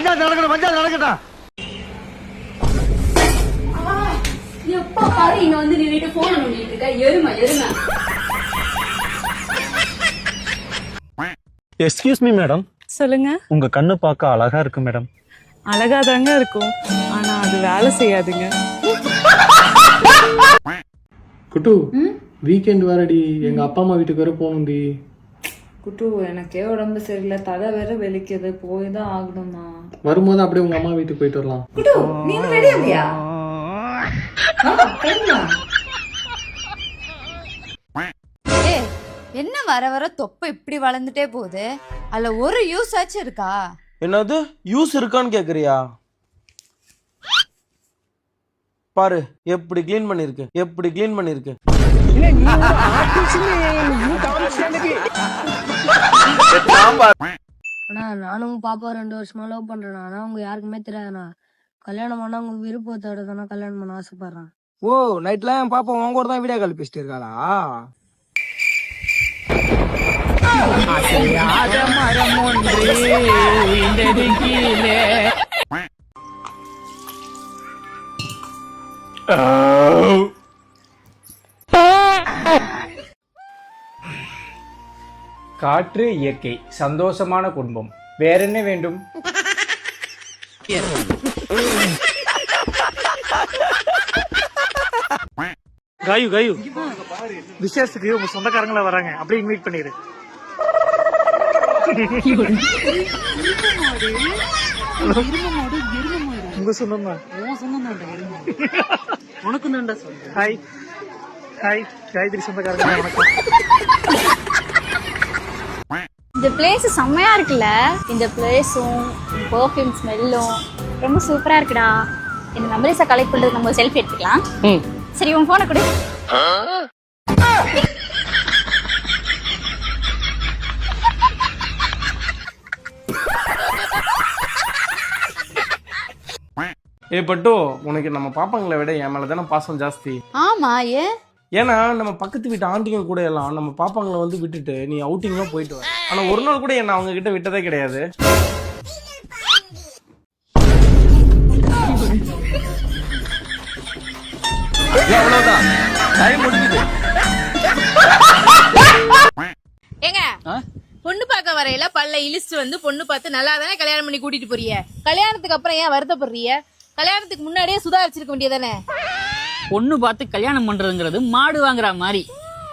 பஞ்சாயத்து நடக்கணும் பஞ்சாயத்து நடக்கட்டும். எப்ப பாரு இங்க வந்து நின்னுட்டு போன் நோண்டிட்டு இருக்க. எருமை எருமை. எக்ஸ்கியூஸ் மீ மேடம் சொல்லுங்க. உங்க கண்ணு பார்க்க அழகா இருக்கு மேடம் அழகா தாங்க இருக்கும். ஆனா அது வேலை செய்யாதுங்க. Good weekend வேறடி. எங்க அப்பா அம்மா வீட்டுக்கு வேற போகணும்டி. குட்டு எனக்கே உடம்பு சரியில்லை. தலை வேற வலிக்குது. போய் தான் ஆகணுமா வரும்போது அப்படியே உங்க அம்மா வீட்டுக்கு போயிட்டு வரலாம். குட்டு நீ ரெடி என்ன வர வர தொப்பை இப்படி வளர்ந்துட்டே போகுது? அதுல ஒரு யூஸ் ஆச்சும் இருக்கா? என்னது? யூஸ் இருக்கான்னு கேக்குறியா? பாரு எப்படி க்ளீன் பண்ணிருக்கு. எப்படி க்ளீன் பண்ணிருக்கு. அண்ணா நானும் பாப்பா ரெண்டு வருஷமா லவ் பண்றேன் ஆனா அவங்க யாருக்குமே தெரியாதுண்ணா. கல்யாணம் பண்ணா அவங்க விருப்பத்தோட தானே கல்யாணம் பண்ண ஆசைப்படுறேன். ஓ நைட்லாம் என் பாப்பா உன் கூட தான் வீடியோ கால் பேசிட்டு இருக்காளா? காற்று இயற்கை சந்தோஷமான குடும்பம். வேற என்ன வேண்டும்? காயு காயு. விசேஷத்துக்கு உங்க சொந்தக்காரங்கள வராங்க. அப்படியே இன்வைட் பண்ணிடு. உங்க சொந்தம்? தான் உனக்கு தான்டா ஹாய் ஹாய் காயத்ரி சொந்தக்காரங்க வணக்கம். இந்த பிளேஸ் செம்மையா இருக்குல்ல? இந்த பிளேஸும் பர்ஃப்யூம் ஸ்மெல்லும் ரொம்ப சூப்பரா இருக்குடா. இந்த மெமரிஸை கலெக்ட் பண்றது நம்ம செல்ஃபி எடுத்துக்கலாம். சரி உன் போனை கொடு. ஏ பட்டு உனக்கு நம்ம பாப்பாங்களை விட என் மேல தானே பாசம் ஜாஸ்தி. ஆமா ஏன்? ஏன்னா நம்ம பக்கத்து வீட்டு ஆண்டிங்க கூட எல்லாம் நம்ம பாப்பாங்களை வந்து விட்டுட்டு நீ அவுட்டிங்லாம் போயிட்டு வர ஆனா ஒரு நாள் கூட என்ன அவங்க கிட்ட விட்டதே கிடையாது. அவ்வளவுதான். டைம் முடிஞ்சுது. ஏங்க பொண்ணு பார்க்க வரையில பல்ல இழிச்சு வந்து பொண்ணு பார்த்து நல்லா தானே கல்யாணம் பண்ணி கூட்டிட்டு போறீங்க? கல்யாணத்துக்கு அப்புறம் ஏன் வருத்தப்படுறீங்க? கல்யாணத்துக்கு முன்னாடியே சுதாரிச்சிருக்க வேண்டியதானே பொண்ணு பார்த்து கல்யாணம் பண்றதுங்கிறது மாடு வாங்குற மாதிரி.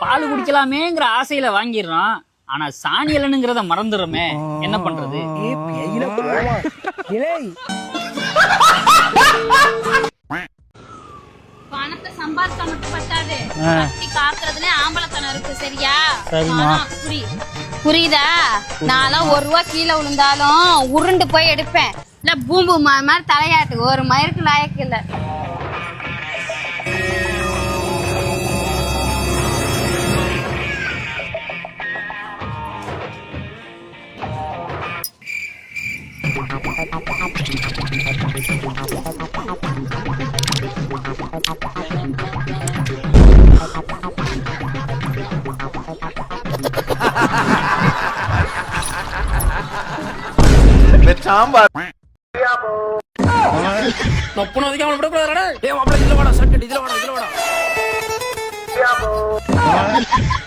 பால் குடிக்கலாமேங்கிற ஆசையில வாங்கிடுறோம். ஆனா சாணியலனுங்கிறத மறந்துடுறோமே. என்ன பண்றது? பணத்தை சம்பாதிச்சா மட்டும் பத்தாது. கட்டி காக்குறதுல ஆம்பளத்தனம் இருக்கு சரியா? புரி. புரியுதா? நான்லாம் ஒரு ரூபா கீழே விழுந்தாலும் உருண்டு போய் எடுப்பேன். இல்ல பூம்பு மாதிரி தலையாட்டு. ஒரு மயிருக்கு லாயக்கு இல்ல. சாம்பார் நொப்புனதுக்கு அவனை விடக்கூடாதுடா ஏ மாப்பிள்ள இதுல வாடா சட்டை இதுல வாடா இதுல வாடா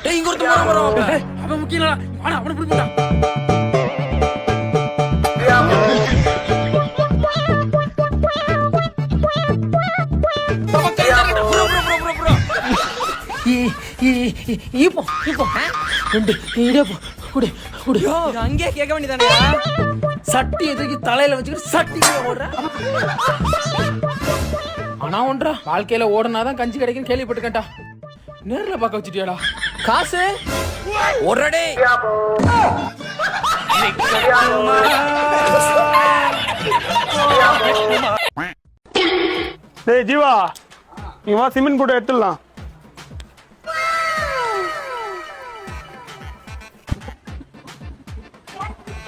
ஏய் இங்க ஒருத்தன் வரான் வரான் மாப்பிள்ள அவன் முக்கியம் வாடா அவனை பிடிப்பா இப்போ இப்போ ரெண்டு இடியப்போ குடு குடு. அங்கேயே கேட்க வேண்டியதானே? சட்டி எதுக்கு தலையில வச்சுக்கிட்டு சட்டி ஓடுற? ஆனா ஒன்றா வாழ்க்கையில ஓடுனாதான் கஞ்சி கிடைக்கும் கேள்விப்பட்டுக்கட்டா நேர்ல பார்க்க வச்சுட்டியாடா. காசு? ஒரடே. டேய் ஜீவா நீ வா சிமெண்ட் கூட எடுத்துடலாம்.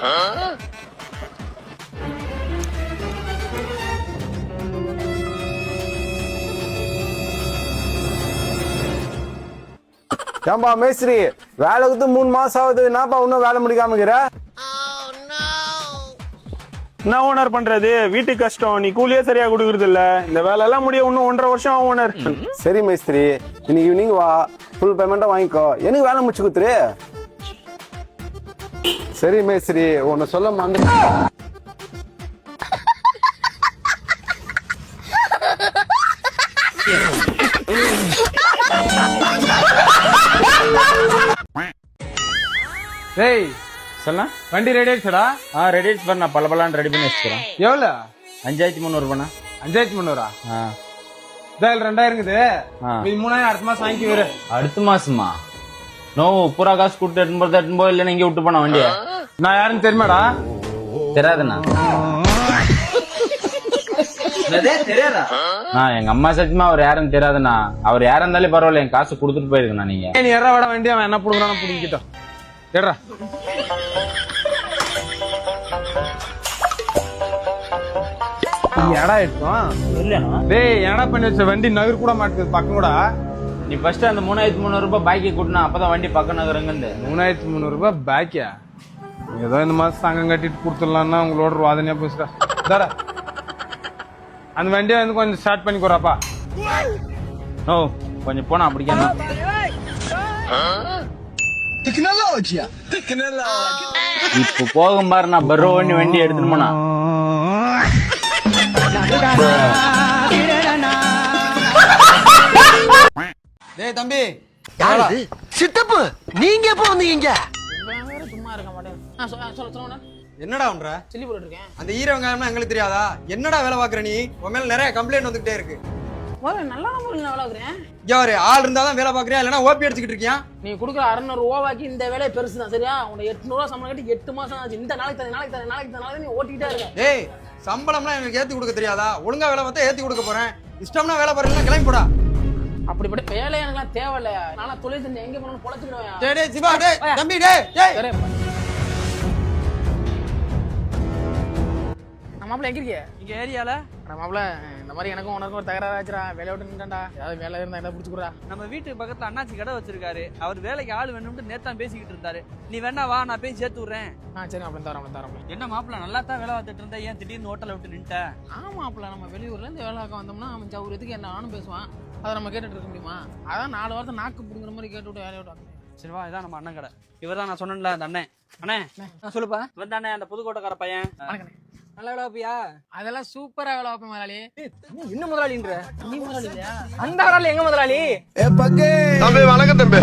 ஏம்பா மேஸ்திரி வேலை கொடுத்து மூணு மாசம் ஆகுது. என்னப்பா இன்னும் வேலை முடிக்காம இருக்கிற? என்ன ஓனர் பண்றது? வீட்டு கஷ்டம். நீ கூலியே சரியா கொடுக்கறது இல்ல. இந்த வேலை எல்லாம் முடிய இன்னும் ஒன்றரை வருஷம் ஆகும் ஓனர் சரி மேஸ்திரி. இன்னைக்கு ஈவினிங் வா. ஃபுல் பேமெண்ட்டா வாங்கிக்கோ. எனக்கு வேலை முடிச்சு கொடுத்துரு. சரி மேஸ்திரி உன்னை சொல்ல மறந்து டேய் சொல்ல வண்டி ரெடி ஆயிடுச்சுடா. ஆ ரெடி பண்ண நான் பல பலான்னு ரெடி பண்ணி வச்சுக்கிறேன். எவ்வளோ? அஞ்சாயிரத்தி முந்நூறு பண்ணா அஞ்சாயிரத்தி முந்நூறா? ஆ. இதில் ரெண்டாயிரம் இருக்குது. மூணாயிரம் அடுத்த மாசம் வாங்கி வரு அடுத்த மாசமா? நோ பூரா காசு கொடுத்து எட்டுன்னு போறது எட்டுன்னு போய் இல்லைன்னா இங்கே விட்டு போன வண்டியை. நான் யாருன்னு தெரியுமாடா? தெரியாதுண்ணா. நான் எங்க அம்மா சத்தியமா அவர் யாருன்னு தெரியாதுண்ணா. அவர் யாரா இருந்தாலும் பரவாயில்ல என் காசு கொடுத்துட்டு போயிருக்கண்ணா நீங்க. நீ எற விட வண்டி அவன் என்ன பிடிக்கிறானோ பிடிக்கிட்டோம் எடுறா எடா எடுத்தோம்? டேய் எடா பண்ணி வச்ச வண்டி நகர் கூட மாட்டுது பக்கம் கூட. நீ ஃபர்ஸ்ட் அந்த மூணாயிரத்தி முந்நூறு ரூபாய் பாக்கி கூட்டினா அப்பதான் வண்டி பக்கம் நகருங்க மூணாயிரத்தி முந்நூறு ரூபாய் பேக்கியா ஏதோ இந்த மாசம் சங்கம் கட்டிட்டு கொடுத்துடலாம்னா உங்களோட வாதனையா போச்சுடா. தர அந்த வண்டியை வந்து கொஞ்சம் ஸ்டார்ட் பண்ணி போறாப்பா ஓ கொஞ்சம் போனா அப்படிக்காம இப்போ போகும் பாரு நான் பர்ரோ வண்டி வண்டி எடுத்துட்டு போனா. டேய் தம்பி. சித்தப்பு நீங்க எப்போ வந்தீங்க? சும்மா இருக்க மாட்டேன். சொல்ல சொல்ல என்னடா பண்ற? சொல்லி போட்டுருக்கேன் அந்த ஈர வெங்காயம்னா எங்களுக்கு தெரியாதா? என்னடா வேலை பாக்குற நீ? உன் மேல நிறைய கம்ப்ளைண்ட் வந்துகிட்டே இருக்கு. முதல்ல நல்லா முறையில் நான் வளர்க்குறேன் யாரு ஆள் இருந்தா தான் வேலை பாக்குறியா இல்லனா ஓபி அடிச்சுக்கிட்டு இருக்கியா? நீ கொடுக்குற அறுநூறு ரூபாய்க்கு இந்த வேலையை பெருசு தான் சரியா உனக்கு எட்நூறுவா சம்பளம் கட்டி எட்டு மாசம் ஆச்சு. இந்த நாளைக்கு தரேன் நாளைக்கு தரேன் நாளைக்கு தரேன் நீ ஓட்டிக்கிட்டே இருக்க. டேய் சம்பளம்லாம் எனக்கு ஏத்தி கொடுக்க தெரியாதா? ஒழுங்கா வேலை பார்த்தா ஏத்தி கொடுக்க போறேன். இஷ்டம்னா வேலை பாருங்க கிளம்பி போடா. அப்படிப்பட்ட வேலை எனக்குலாம் தேவையில்ல. நானா தொழில் செஞ்சு எங்க போனாலும் பொழைச்சிக்கிடுவேன். டேய் டேய் சிவா டேய் தம்பி டேய் டேய். நம்ம மாப்பிள்ள எங்க இருக்கீங்க? இங்க ஏரியால? நம்ம மாப்பிள்ள இந்த மாதிரி எனக்கும் உனக்கும் ஒரு தகராறு ஆச்சுடா. வேலையை விட்டு நின்றான்டா ஏதாவது வேலை இருந்தா என்ன பிடிச்சிக்கூடா நம்ம வீட்டு பக்கத்துல அண்ணாச்சி கடை வச்சிருக்காரு. அவர் வேலைக்கு ஆள் வேணும்னு நேத்தான் பேசிக்கிட்டு இருந்தாரு. நீ வேணா வா நான் போய் சேர்த்து விடுறேன். ஆ சரி அப்படி தரோம் அப்படி தரோம். என்ன மாப்பிள்ள நல்லா தான் வேலை பார்த்துட்டு இருந்தா. ஏன் திடீர்னு ஹோட்டலை விட்டு நின்ட்ட ஆமா மாப்பிள்ள நம்ம வெளியூர்ல இருந்து வேலை வந்தோம்னா அவன் சௌரியத்துக்கு என்ன நானும் பேசுவான். அதை நம்ம கேட்டுட்டு இருக்க முடியுமா? அதான் நாலு வாரத்தை நாக்கு புடுங்குற மாதிரி கேட்டு விட்டு வேலையை விட்டு சரி வா இதான் நம்ம அண்ணன் கடை. இவர் தான் நான் சொன்னேன்ல அந்த அண்ணன். அண்ணே நான் சொல்லுப்பா. இவன் தானே அந்த புதுக்கோட்டைக்கார பையன்? நல்லா வேலை அதெல்லாம் சூப்பரா வேலை முதலாளி? என்ன முதலாளின்ற? நீ முதலாளி இல்லையா? அந்த முதலாளி எங்க முதலாளி? தம்பி வணக்கம் தம்பி.